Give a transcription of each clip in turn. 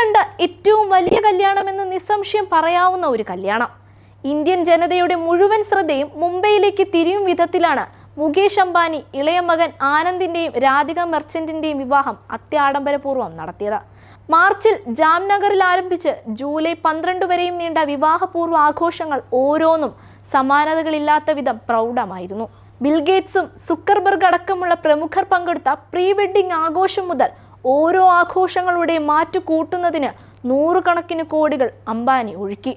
കണ്ട ഏറ്റവും വലിയ കല്യാണമെന്ന് നിസ്സംശയം പറയാവുന്ന ഒരു കല്യാണം. ഇന്ത്യൻ ജനതയുടെ മുഴുവൻ ശ്രദ്ധയും മുംബൈയിലേക്ക് തിരിയും വിധത്തിലാണ് മുകേഷ് അംബാനി ഇളയ മകൻ ആനന്ദിന്റെയും രാധിക മെർച്ചന്റിന്റെയും വിവാഹം അത്യാഡംബരപൂർവം നടത്തിയത്. മാർച്ചിൽ ജാംനഗറിൽ ആരംഭിച്ച് ജൂലൈ പന്ത്രണ്ട് വരെയും നീണ്ട വിവാഹപൂർവ ആഘോഷങ്ങൾ ഓരോന്നും സമാനതകളില്ലാത്ത വിധം പ്രൗഢമായിരുന്നു. ബിൽഗേറ്റ്സും സുക്കർബർഗ് അടക്കമുള്ള പ്രമുഖർ പങ്കെടുത്ത പ്രീ വെഡിംഗ് ആഘോഷം മുതൽ ഓരോ ആഘോഷങ്ങളുടെ മാറ്റു കൂട്ടുന്നതിന് നൂറുകണക്കിന് കോടികൾ അംബാനി ഒഴുക്കി.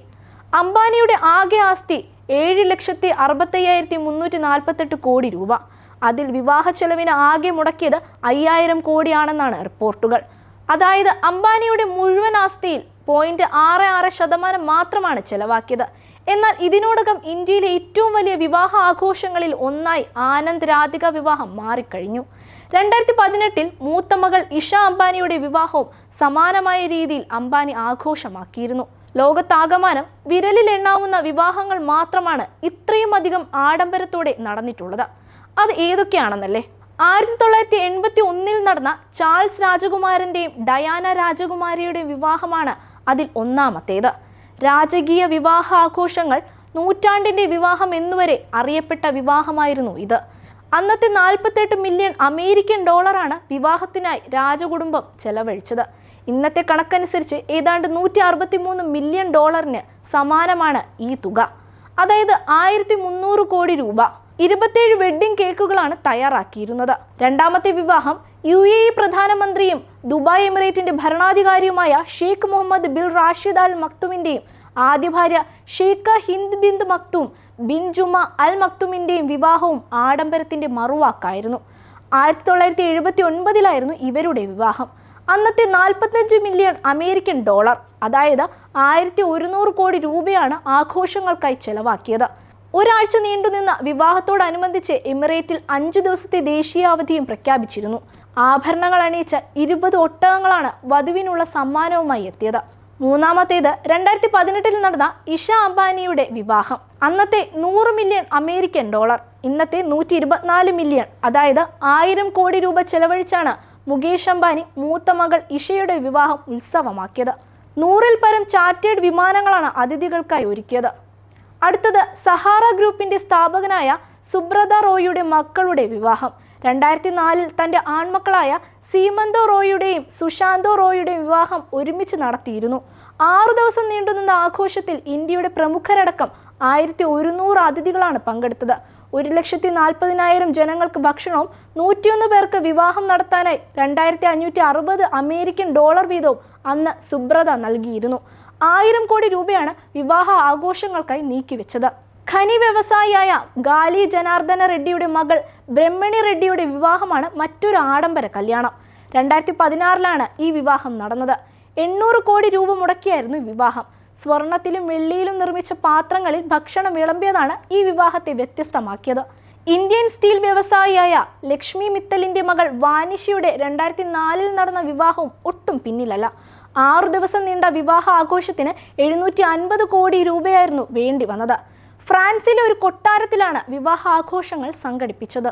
അംബാനിയുടെ ആകെ ആസ്തി ഏഴ് ലക്ഷത്തി അറുപത്തയ്യായിരത്തി മുന്നൂറ്റി നാൽപ്പത്തെട്ട് കോടി രൂപ. അതിൽ വിവാഹ ചെലവിന് ആകെ മുടക്കിയത് അയ്യായിരം കോടിയാണെന്നാണ് റിപ്പോർട്ടുകൾ. അതായത് അംബാനിയുടെ മുഴുവൻ ആസ്തിയിൽ പോയിന്റ് ആറ് ആറ് ശതമാനം മാത്രമാണ് ചെലവാക്കിയത്. എന്നാൽ ഇതിനോടകം ഇന്ത്യയിലെ ഏറ്റവും വലിയ വിവാഹ ആഘോഷങ്ങളിൽ ഒന്നായി ആനന്ദ് രാധിക വിവാഹം മാറിക്കഴിഞ്ഞു. രണ്ടായിരത്തി പതിനെട്ടിൽ മൂത്ത മകൾ ഇഷ അംബാനിയുടെ വിവാഹവും സമാനമായ രീതിയിൽ അംബാനി ആഘോഷമാക്കിയിരുന്നു. ലോകത്താകമാനം വിരലിൽ എണ്ണാവുന്ന വിവാഹങ്ങൾ മാത്രമാണ് ഇത്രയും അധികം ആഡംബരത്തോടെ നടന്നിട്ടുള്ളത്. അത് ഏതൊക്കെയാണെന്നല്ലേ? ആയിരത്തി തൊള്ളായിരത്തി എൺപത്തി ഒന്നിൽ നടന്ന ചാൾസ് രാജകുമാരന്റെയും ഡയാന രാജകുമാരിയുടെയും വിവാഹമാണ് അതിൽ ഒന്നാമത്തേത്. രാജകീയ വിവാഹ ആഘോഷങ്ങൾ നൂറ്റാണ്ടിന്റെ വിവാഹം എന്നുവരെ അറിയപ്പെട്ട വിവാഹമായിരുന്നു ഇത്. അന്നത്തെ നാൽപ്പത്തെട്ട് മില്യൺ അമേരിക്കൻ ഡോളറാണ് വിവാഹത്തിനായി രാജകുടുംബം ചെലവഴിച്ചത്. ഇന്നത്തെ കണക്കനുസരിച്ച് ഏതാണ്ട് നൂറ്റി അറുപത്തി മൂന്ന് മില്യൺ ഡോളറിന് സമാനമാണ് ഈ തുക. അതായത് ആയിരത്തി മുന്നൂറ് കോടി രൂപ. ഇരുപത്തേഴ് വെഡ്ഡിംഗ് കേക്കുകളാണ് തയ്യാറാക്കിയിരുന്നത്. രണ്ടാമത്തെ വിവാഹം യു എ ഇ പ്രധാനമന്ത്രിയും ദുബായ് എമിറേറ്റിന്റെ ഭരണാധികാരിയുമായ Sheikh Mohammed bin Rashid Al മക്തുമിന്റെയും ആദ്യ ഭാര്യ Sheikha Hind bint Maktoum bin Juma Al മക്തുമിന്റെയും വിവാഹവും ആഡംബരത്തിന്റെ മറുവാക്കായിരുന്നു. ആയിരത്തി തൊള്ളായിരത്തി എഴുപത്തി ഒൻപതിലായിരുന്നു ഇവരുടെ വിവാഹം. അന്നത്തെ നാൽപ്പത്തഞ്ച് മില്യൺ അമേരിക്കൻ ഡോളർ അതായത് ആയിരത്തി ഒരുന്നൂറ് കോടി രൂപയാണ് ആഘോഷങ്ങൾക്കായി ചെലവാക്കിയത്. ഒരാഴ്ച നീണ്ടുനിന്ന വിവാഹത്തോടനുബന്ധിച്ച് എമിറേറ്റിൽ അഞ്ചു ദിവസത്തെ ദേശീയ അവധിയും പ്രഖ്യാപിച്ചിരുന്നു. ആഭരണങ്ങൾ അണിയിച്ച ഇരുപത് ഒട്ടകങ്ങളാണ് വധുവിനുള്ള സമ്മാനവുമായി എത്തിയത്. മൂന്നാമത്തേത് രണ്ടായിരത്തി പതിനെട്ടിൽ നടന്ന ഇഷ അംബാനിയുടെ വിവാഹം. അന്നത്തെ നൂറ് മില്യൺ അമേരിക്കൻ ഡോളർ ഇന്നത്തെ നൂറ്റി ഇരുപത്തിനാല് മില്യൺ അതായത് ആയിരം കോടി രൂപ ചെലവഴിച്ചാണ് മുകേഷ് അംബാനി മൂത്ത മകൾ ഇഷയുടെ വിവാഹം ഉത്സവമാക്കിയത്. നൂറിൽ പരം ചാർട്ടേഡ് വിമാനങ്ങളാണ് അതിഥികൾക്കായി ഒരുക്കിയത്. അടുത്തത് സഹാറ ഗ്രൂപ്പിന്റെ സ്ഥാപകനായ സുബ്രത റോയിയുടെ മക്കളുടെ വിവാഹം. രണ്ടായിരത്തി നാലിൽ തന്റെ ആൺമക്കളായ സീമന്തോ റോയിയുടെയും സുശാന്തോ റോയിയുടെയും വിവാഹം ഒരുമിച്ച് നടത്തിയിരുന്നു. ആറു ദിവസം നീണ്ടുനിന്ന ആഘോഷത്തിൽ ഇന്ത്യയുടെ പ്രമുഖരടക്കം ആയിരത്തി ഒരുന്നൂറ് അതിഥികളാണ് പങ്കെടുത്തത്. ഒരു ലക്ഷത്തി നാൽപ്പതിനായിരം ജനങ്ങൾക്ക് ഭക്ഷണവും നൂറ്റിയൊന്ന് പേർക്ക് വിവാഹം നടത്താനായി രണ്ടായിരത്തി അഞ്ഞൂറ്റി അറുപത് അമേരിക്കൻ ഡോളർ വീതവും അന്ന് സുബ്രത നൽകിയിരുന്നു. ആയിരം കോടി രൂപയാണ് വിവാഹ ആഘോഷങ്ങൾക്കായി നീക്കിവെച്ചത്. ഖനി വ്യവസായിയായ ഗാലി ജനാർദ്ദന റെഡ്ഡിയുടെ മകൾ ബ്രഹ്മണി റെഡ്ഡിയുടെ വിവാഹമാണ് മറ്റൊരു ആഡംബര കല്യാണം. രണ്ടായിരത്തി പതിനാറിലാണ് ഈ വിവാഹം നടന്നത്. എണ്ണൂറ് കോടി രൂപ മുടക്കിയായിരുന്നു വിവാഹം. സ്വർണത്തിലും വെള്ളിയിലും നിർമ്മിച്ച പാത്രങ്ങളിൽ ഭക്ഷണം വിളമ്പിയതാണ് ഈ വിവാഹത്തെ വ്യത്യസ്തമാക്കിയത്. ഇന്ത്യൻ സ്റ്റീൽ വ്യവസായിയായ ലക്ഷ്മി മിത്തലിന്റെ മകൾ വാനിഷിയുടെ രണ്ടായിരത്തി നാലിൽ നടന്ന വിവാഹവും ഒട്ടും പിന്നിലല്ല. ആറു ദിവസം നീണ്ട വിവാഹ ആഘോഷത്തിന് എഴുന്നൂറ്റി അൻപത് കോടി രൂപയായിരുന്നു വേണ്ടി വന്നത്. ഫ്രാൻസിലെ ഒരു കൊട്ടാരത്തിലാണ് വിവാഹ ആഘോഷങ്ങൾ സംഘടിപ്പിച്ചത്.